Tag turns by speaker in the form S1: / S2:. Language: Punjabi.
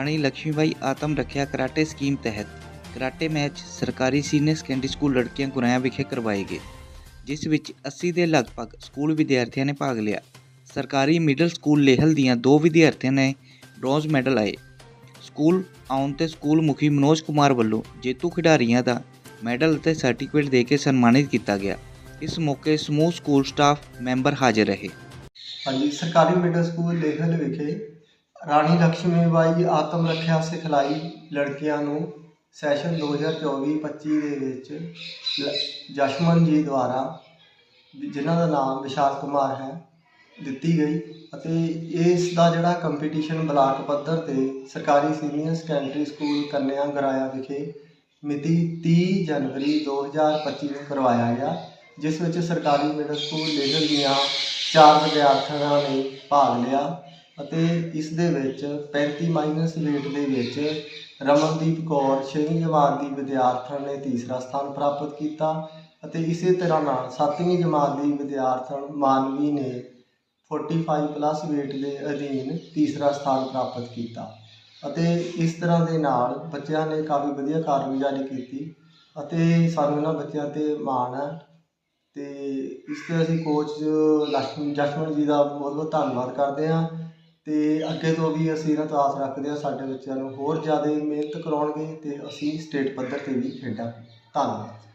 S1: ਰਾਣੀ ਲక్ష్ਮੀਬਾਈ ਆਤਮ ਰੱਖਿਆ ਕਰਾਟੇ ਸਕੀਮ ਤਹਿਤ ਕਰਾਟੇ ਮੈਚ ਸਰਕਾਰੀ ਸੀਨੀਅਰ ਸੈਕੰਡਰੀ ਸਕੂਲ ਲੜਕੀਆਂ ਗੁਰਾਇਆ ਵਿਖੇ ਕਰਵਾਏ ਗਏ, ਜਿਸ ਵਿੱਚ 80 ਦੇ ਲਗਭਗ ਸਕੂਲ ਵਿਦਿਆਰਥੀਆਂ ਨੇ ਭਾਗ ਲਿਆ। ਸਰਕਾਰੀ ਮਿਡਲ ਸਕੂਲ ਲੇਹਲ ਦੀਆਂ ਦੋ ਵਿਦਿਆਰਥੀਆਂ ਨੇ ਬ੍ਰੌਂਜ਼ ਮੈਡਲ ਆਏ ਸਕੂਲ ਆਉਣ ਤੇ ਸਕੂਲ ਮੁਖੀ ਮਨੋਜ ਕੁਮਾਰ ਵੱਲੋਂ ਜੇਤੂ ਖਿਡਾਰੀਆਂ ਦਾ ਮੈਡਲ ਅਤੇ ਸਰਟੀਫਿਕੇਟ ਦੇ ਕੇ ਸਨਮਾਨਿਤ ਕੀਤਾ ਗਿਆ। ਇਸ ਮੌਕੇ ਸਮੂਹ ਸਕੂਲ ਸਟਾਫ ਮੈਂਬਰ ਹਾਜ਼ਰ ਰਹੇ।
S2: ਹਾਂਜੀ, ਸਰਕਾਰੀ ਮਿਡਲ ਸਕੂਲ ਲੇਖਲ ਵਿਖੇ ਰਾਣੀ ਲక్ష్ਮੀਬਾਈ ਆਤਮ ਰੱਖਿਆ ਸਿਖਲਾਈ ਲੜਕੀਆਂ ਨੂੰ ਸੈਸ਼ਨ 2024-25 ਦੇ ਵਿੱਚ ਲ- ਜਸ਼ਮਨ ਜੀ ਦੁਆਰਾ, ਜਿਨ੍ਹਾਂ ਦਾ ਨਾਮ ਵਿਸ਼ਾਲ ਕੁਮਾਰ ਹੈ, ਦਿੱਤੀ ਗਈ ਅਤੇ ਇਸ ਦਾ ਜਿਹੜਾ ਕੰਪੀਟੀਸ਼ਨ ਬਲਾਕ ਪੱਧਰ ਤੇ ਸਰਕਾਰੀ ਸੀਨੀਅਰ ਸੈਕੰਡਰੀ ਸਕੂਲ ਕੰਨਿਆ ਗਰਾਇਆ ਵਿਖੇ ਮਿਤੀ 30 ਜਨਵਰੀ 2025 ਨੂੰ ਕਰਵਾਇਆ ਗਿਆ, ਜਿਸ ਵਿੱਚ ਸਰਕਾਰੀ ਮਿਡਲ ਸਕੂਲ ਲੇਖਲ ਦੀਆਂ ਚਾਰ ਵਿਦਿਆਰਥਣਾਂ ਨੇ ਭਾਗ ਲਿਆ। ਅਤੇ ਇਸ ਦੇ ਵਿੱਚ 35 ਮਾਈਨਸ weight ਦੇ ਵਿੱਚ ਰਮਨਦੀਪ ਕੌਰ ਛੇਵੀਂ ਜਮਾਤ ਦੀ ਵਿਦਿਆਰਥਣ ਨੇ ਤੀਸਰਾ ਸਥਾਨ ਪ੍ਰਾਪਤ ਕੀਤਾ ਅਤੇ ਇਸੇ ਤਰ੍ਹਾਂ ਨਾਲ ਸੱਤਵੀਂ ਜਮਾਤ ਦੀ ਵਿਦਿਆਰਥਣ ਮਾਨਵੀ ਨੇ 45 ਪਲੱਸ weight ਦੇ ਅਧੀਨ ਤੀਸਰਾ ਸਥਾਨ ਪ੍ਰਾਪਤ ਕੀਤਾ ਅਤੇ ਇਸ ਤਰ੍ਹਾਂ ਦੇ ਨਾਲ ਬੱਚਿਆਂ ਨੇ ਕਾਫੀ ਵਧੀਆ ਕਾਰਗੁਜ਼ਾਰੀ ਕੀਤੀ ਅਤੇ ਸਾਨੂੰ ਇਹਨਾਂ ਬੱਚਿਆਂ ਤੇ ਮਾਣ ਹੈ ਤੇ ਇਸ ਤੇ ਅਸੀਂ ਕੋਚ ਲక్ష్ਮਣ ਜਸ਼ਮਨ ਜੀ ਦਾ ਬਹੁਤ ਬਹੁਤ ਧੰਨਵਾਦ ਕਰਦੇ ਹਾਂ। ਤੇ ਅੱਗੇ ਤੋਂ ਵੀ ਅਸੀਂ ਇਹਨਾਂ ਤੋਂ ਆਸ ਰੱਖਦੇ ਹਾਂ ਸਾਡੇ ਬੱਚਿਆਂ ਨੂੰ ਹੋਰ ਜ਼ਿਆਦਾ ਮਿਹਨਤ ਕਰਾਉਣਗੇ ਤੇ ਅਸੀਂ ਸਟੇਟ ਪੱਧਰ ਤੇ ਵੀ ਖੇਡਾਂਗੇ ਧੰਨਵਾਦ।